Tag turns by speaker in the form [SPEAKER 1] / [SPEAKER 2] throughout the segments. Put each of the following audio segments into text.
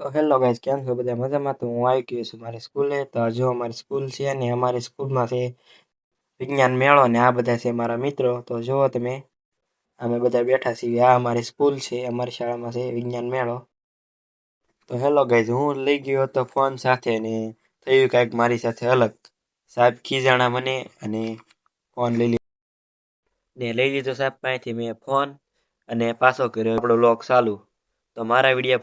[SPEAKER 1] તો hello guys કેમ છો બધા? મજામાં? તો હું આવી ગયો છું મારી સ્કૂલે. તો જો અમારી સ્કૂલ છે અને અમારી સ્કૂલમાં છે વિજ્ઞાન મેળો ને આ બધા છે મારા મિત્રો. તો જુઓ તમે, અમે બધા બેઠા છીએ. આ અમારી સ્કૂલ છે, અમારી શાળામાં છે વિજ્ઞાન મેળો. તો હેલો ગાઈઝ હું લઈ ગયો હતો ફોન સાથે ને થયું કાંઈક મારી સાથે અલગ. સાહેબ ખીજાણા મને અને ફોન લઈ લીધો. ને લઈ લીધો સાહેબ, પાસેથી મેં ફોન અને પાછો કર્યો. આપણો લોક ચાલુ. તો મારા video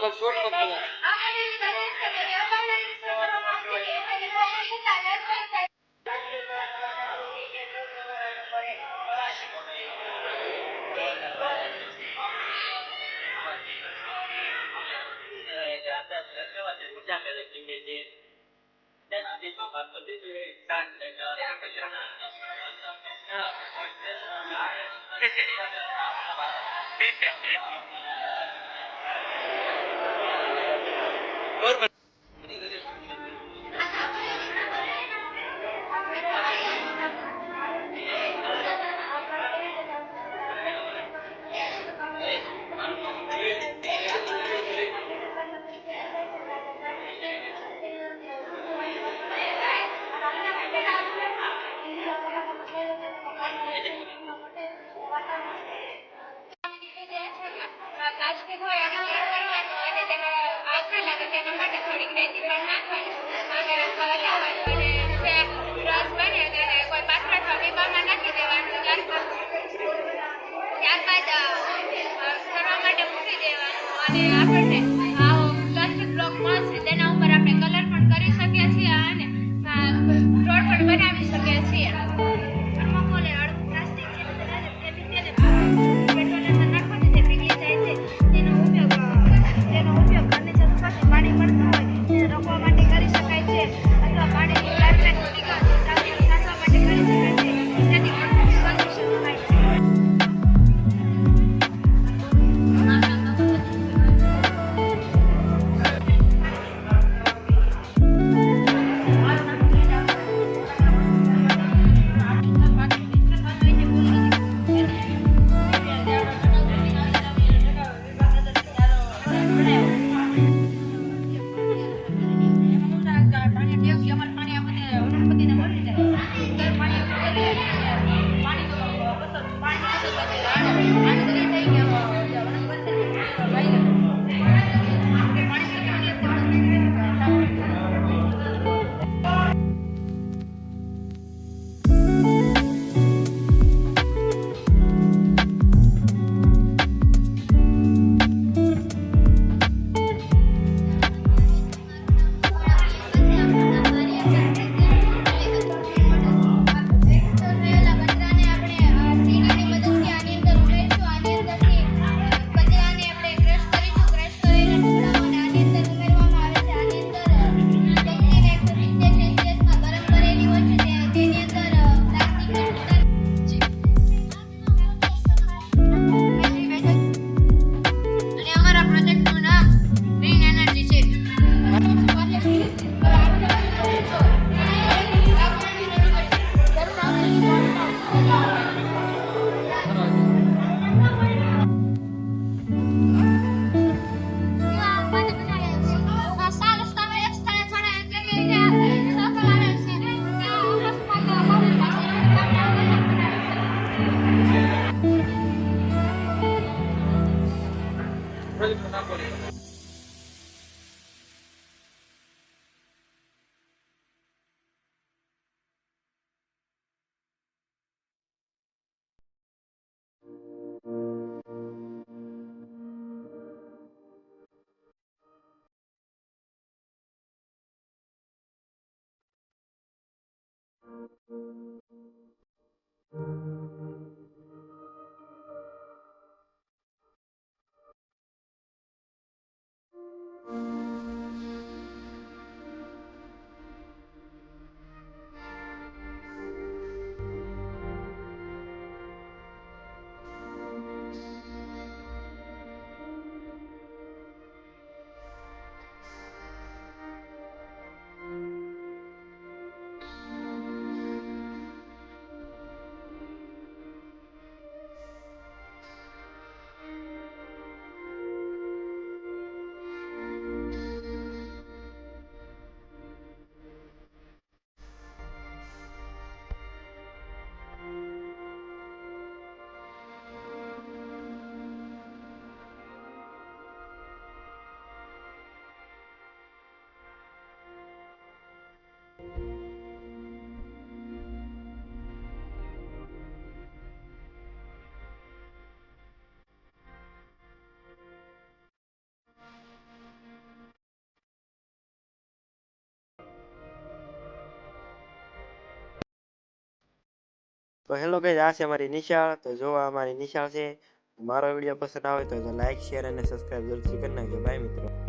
[SPEAKER 2] Tamam sor bakalım. Thank you. government thank you
[SPEAKER 1] તો હેલો ગાઈઝ આ છે અમારી નિશાળ. તો જો આ અમારી નિશાળ છે મારો વીડિયો પસંદ આવે તો લાઈક શેર અને સબસ્ક્રાઈબ જરૂરથી કરી નાખજો. બાય મિત્રો.